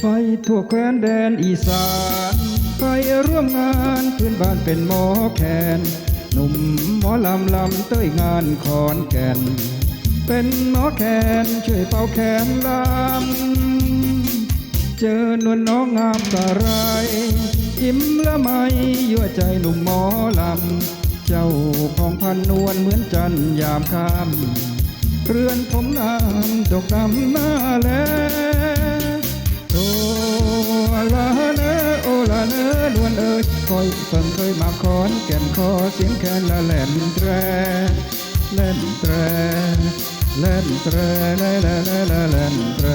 ไปทั่วแคว้นแดนอีสาน ไปร่วมงานพื้นบ้านเป็นหมอแคนหนุ่มหมอลำลำเต้ยงานขอนแก่น เป็นหมอแคนช่วยเป่าแขนลำเจอนวลน้องงามกะไรยิ้มละไมยั่วใจหนุ่มหมอลำ เจ้าของพันนวลเหมือนจันยามค่ำเรือนผมน้ำดกดำหน้าแล คอยเพิ่งเคยมาขอนแก่นคอเสียงแคนละแหลนแตรเล่นแตรเล่นแตรเล่นเล่นเล่นเล่นแตร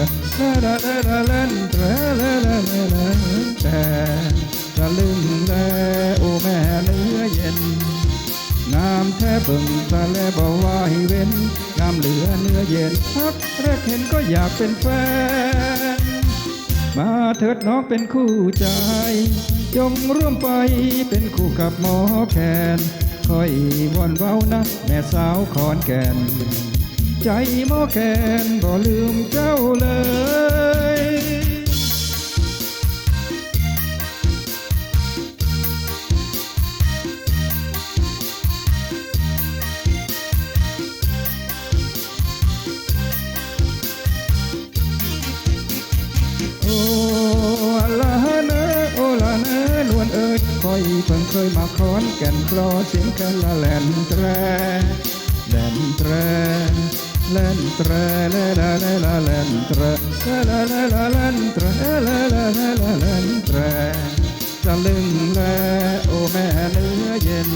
เล่นเล่นเล่นแตรเล่นเล่นเล่นแตรตะลึงแลโอแม่เนื้อเย็นงามแท้เบิ่งตาแลบอกว่าให้เว้นงามเหลือเนื้อเย็นพักแรกเห็นก็อยากเป็นแฟน มาเถิดน้องเป็นคู่ใจ จงร่วมไปเป็นคู่กับหมอแคนคอยวอนเว้านะ แม่สาวขอนแก่น ใจหมอแคนบ่ลืมเจ้าเลย อนวลเคอยเพิ่งเคยมาขอนแก่นคลอเสียงกันละแหลนแตรแหลนแตรแหลนแตรแลลาแลลาแหลนแตรแลลาแลลาแหลนแตรแลลาแลลาแหลนแตรจะลึงแลโอแม่เนื้อเย็น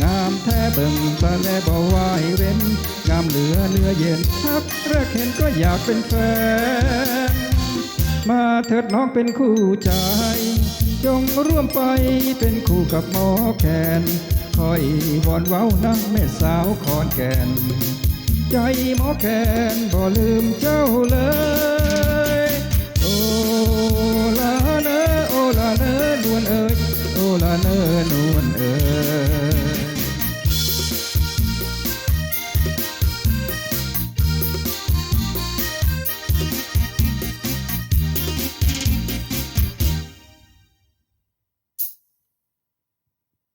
งามแท้เบิ่งตาแลบอกว่าให้เว้น งามเหลือเนื้อเย็นทักแรกเห็นก็อยากเป็นแฟนมาเถิดน้องเป็นคู่ใจ จงร่วมไปเป็นคู่กับหมอแคนคอยวอนเว้านังแม่สาวขอนแก่น ใจหมอแคนบ่ลืมเจ้าเลย โอลาเนอโอลาเนอนวลเอ๋ยโอลาเนอน